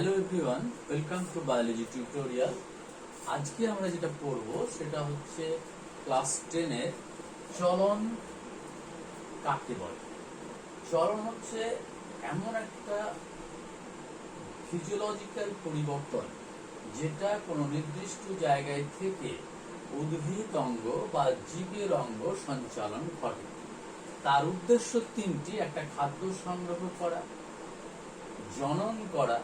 Hello everyone welcome to biology tutorial আজকে আমরা যেটা পড়ব সেটা হচ্ছে ক্লাস টেনের চলন কাকে বলে? চলন হচ্ছে এমন একটা ফিজিওলজিক্যাল পরিবর্তন যেটা কোনো নির্দিষ্ট জায়গায় থেকে উদ্ভিদ অঙ্গ বা জীবের অঙ্গ সঞ্চালন ঘটে তার উদ্দেশ্য তিনটি, একটা খাদ্য সংগ্রহ করা, জনন করা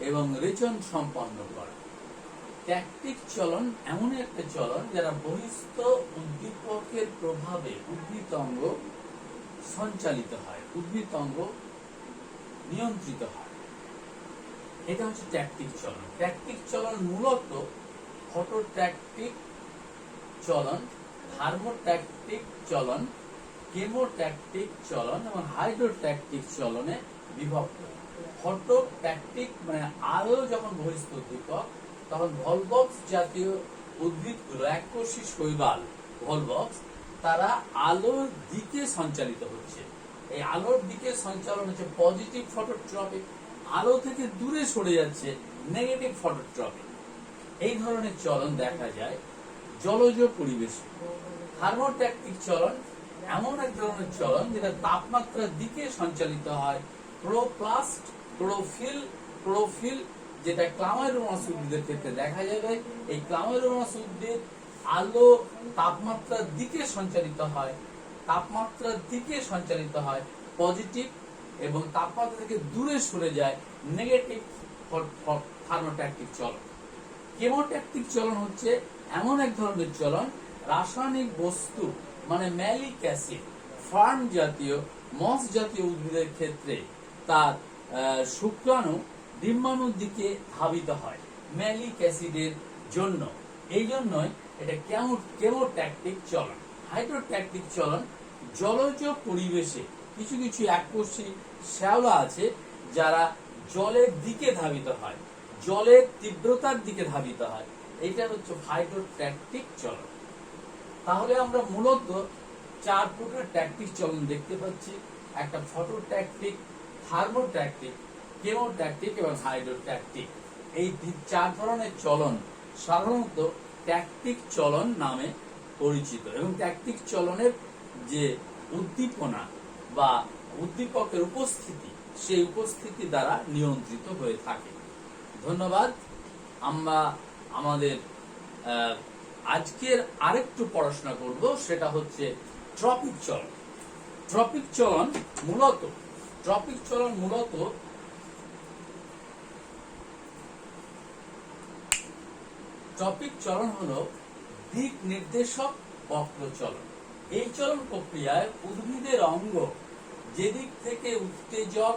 এবং রেচন সম্পন্ন করা। ট্যাকটিক চলন এমন একটা চলন যারা বহিস্থ উদ্দীপকের প্রভাবে উদ্ভিদ অঙ্গ সঞ্চালিত হয়, উদ্ভিদ অঙ্গ নিয়ন্ত্রিত হয়। এটা হচ্ছে ট্যাকটিক চলন। ট্যাকটিক চলন মূলত ফটোট্যাকটিক চলন থার্মোট্যাকটিক চলন কেমোট্যাকটিক চলন এবং হাইড্রোট্যাকটিক চলনে বিভক্ত। ফটোট্যাকটিক মানে আলো যখন বহিস্থ উদ্দীপক তখন ভলবক্স জাতীয় উদ্ভিদগুলো এককোষী শৈবাল ভলবক্স তারা আলোর দিকে সঞ্চালিত হচ্ছে। এই আলোর দিকে সঞ্চালন হচ্ছে পজিটিভ ফটোট্রপিক আলো থেকে দূরে সরে যাচ্ছে নেগেটিভ ফটোট্রপিক এই ধরনের চলন দেখা যায় জলজ পরিবেশে। থার্মোট্যাকটিক চলন এমন এক ধরনের চলন যেটা তাপমাত্রার দিকে সঞ্চালিত হয় ক্লোপ্লাস্ট ক্লোরোফিল ক্লোরোফিল যেটা ক্লামাইরোমাস উদ্ভিদের ক্ষেত্রে দেখা যাবে, এই ক্লামাইরোমাস উদ্ভিদ আলো তাপমাত্রার দিকে সঞ্চালিত হয়, তাপমাত্রার দিকে সঞ্চালিত হয় পজিটিভ এবং তাপমাত্রা থেকে দূরে সরে যায় নেগেটিভ থার্মোট্যাকটিক চলন। কেমোট্যাকটিক চলন হচ্ছে এমন এক ধরনের চলন, রাসায়নিক বস্তু মানে ম্যালিক অ্যাসিড ফার্ম জাতীয়, মস জাতীয় উদ্ভিদের ক্ষেত্রে তার শুক্রাণু ডিম্বাণুর দিকে ধাবিত হয়, ম্যালিক অ্যাসিডের জন্য। এই জন্যই এটা কেমন কেমোট্যাকটিক চলন। হাইড্রোট্যাকটিক চলন জলজ পরিবেশে। কিছু কিছু এককোষী শ্যাওলা আছে, যারা জলের দিকে ধাবিত হয়, জলের তীব্রতার দিকে ধাবিত হয়। এটা হচ্ছে হাইড্রোট্যাকটিক চলন। তাহলে আমরা মূলত চার প্রকার ট্যাকটিক চলন দেখতে পাচ্ছি। একটা ফটোট্যাকটিক থার্মোট্যাকটিক, কেমোট্যাকটিক এবং হাইড্রোট্যাকটিক। এই চার ধরনের চলন, সাধারণত ট্যাকটিক চলন নামে পরিচিত এবং ট্যাকটিক চলনের যে উদ্দীপনা বা উদ্দীপকের উপস্থিতি, সেই উপস্থিতি দ্বারা নিয়ন্ত্রিত হয়ে থাকে। ধন্যবাদ। আমরা আমাদের আজকের আরেকটু পড়াশোনা করব, সেটা হচ্ছে ট্রপিক চলন। ট্রপিক চলন মূলত ট্রপিক চলন মূলত টপিক চলন হলো দিক নির্দেশক বক্র চলন এই চলন প্রক্রিয়ায় উদ্ভিদের অঙ্গ যেদিক থেকে উত্তেজক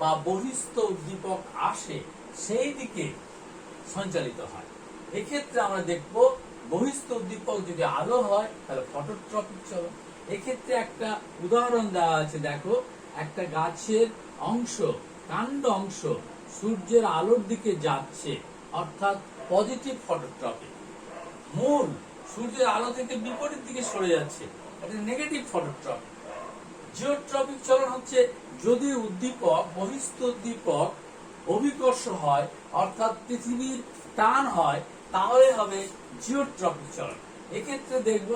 বা বহিস্থ উদ্দীপক আসে, সেই দিকে সঞ্চালিত হয়। এক্ষেত্রে আমরা দেখব বহিস্থ উদ্দীপক যদি আলো হয়, তাহলে ফটোট্রপিক চলন। এক্ষেত্রে একটা উদাহরণ দেওয়া আছে, দেখো। একটা গাছের অংশ, কাণ্ড অংশ সূর্যের আলোর দিকে যাচ্ছে, অর্থাৎ পজিটিভ ফটোট্রপিক মূল সূর্যের আলো থেকে বিপরীত দিকে সরে যাচ্ছে, এটা নেগেটিভ ফটোট্রপিক জিওট্রপিক চলন হচ্ছে যদি উদ্দীপক, বহিস্থ উদ্দীপক অভিকর্ষ হয়, অর্থাৎ পৃথিবীর টান হয়, তাহলে হবে জিওট্রপিক চলন। এক্ষেত্রে দেখব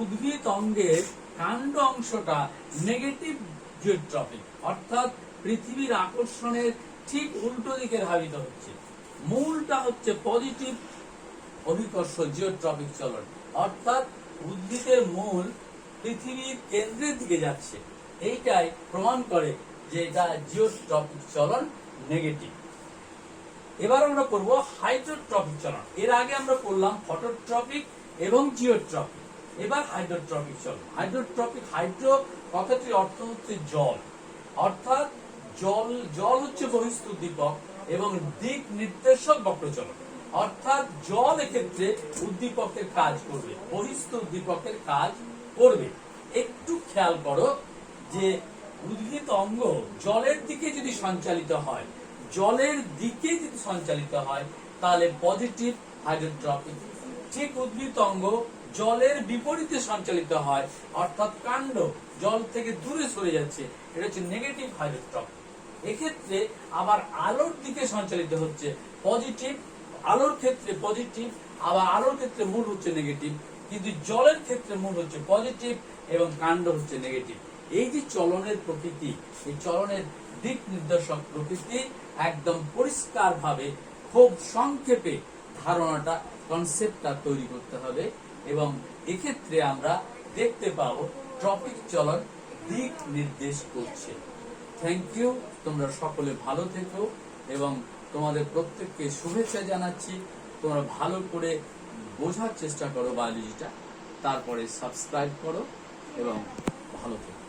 উদ্ভিদ অঙ্গের কাণ্ড অংশটা নেগেটিভ জিওট্রপিক অর্থাৎ পৃথিবীর আকর্ষণের ঠিক উল্টো দিকে ধাবিত হচ্ছে। মূলটা হচ্ছে পজিটিভ অভিকর্ষ জিওট্রপিক চলন। অর্থাৎ উদ্ভিদের মূল পৃথিবীর কেন্দ্রের দিকে যাচ্ছে। এইটাই প্রমাণ করে যে এটা জিওট্রপিক চলন নেগেটিভ এবার আমরা করব হাইড্রোট্রপিক চলন। এর আগে আমরা করলাম ফটোট্রপিক এবং জিওট্রপিক এবার হাইড্রোট্রপিক চলন হাইড্রোট্রপিক হাইড্রো কথাটির অর্থ হচ্ছে জল। অর্থাৎ জল জল হচ্ছে বহিস্থ উদ্দীপক এবং দিক নির্দেশক বক্রচলন। অর্থাৎ জল এক্ষেত্রে উদ্দীপকের কাজ করবে বহিস্থ উদ্দীপকের কাজ করবে। একটু খেয়াল করো যে উদ্ভিদ অঙ্গ জলের দিকে যদি সঞ্চালিত হয়, জলের দিকে যদি সঞ্চালিত হয়, তাহলে পজিটিভ হাইড্রোট্রপিক ঠিক উদ্ভিদ অঙ্গ জলের বিপরীতে সঞ্চালিত হয়, অর্থাৎ কাণ্ড জল থেকে দূরে সরে যাচ্ছে। এটা হচ্ছে নেগেটিভ হাইড্রোট্রপিক এক্ষেত্রে আবার আলোর দিকে সঞ্চালিত হচ্ছে পজিটিভ আলোর ক্ষেত্রে পজিটিভ আবার আলোর ক্ষেত্রে মূল হচ্ছে নেগেটিভ কিন্তু জলের ক্ষেত্রে মূল হচ্ছে পজিটিভ এবং কাণ্ড হচ্ছে নেগেটিভ এই যে চলনের প্রকৃতি, এই চলনের দিক নির্দেশক প্রকৃতি একদম পরিষ্কার ভাবে খুব সংক্ষেপে ধারণাটা কনসেপ্টটা তৈরি করতে হবে। এবং এক্ষেত্রে আমরা দেখতে পাবো ট্রপিক চলন দিক নির্দেশ করছে। থ্যাংক ইউ তোমরা সকলে ভালো থেকো এবং তোমাদের প্রত্যেককে শুভেচ্ছা জানাচ্ছি। তোমরা ভালো করে বোঝার চেষ্টা করো বায়োলজিটা। তারপরে সাবস্ক্রাইব করো এবং ভালো থেকো।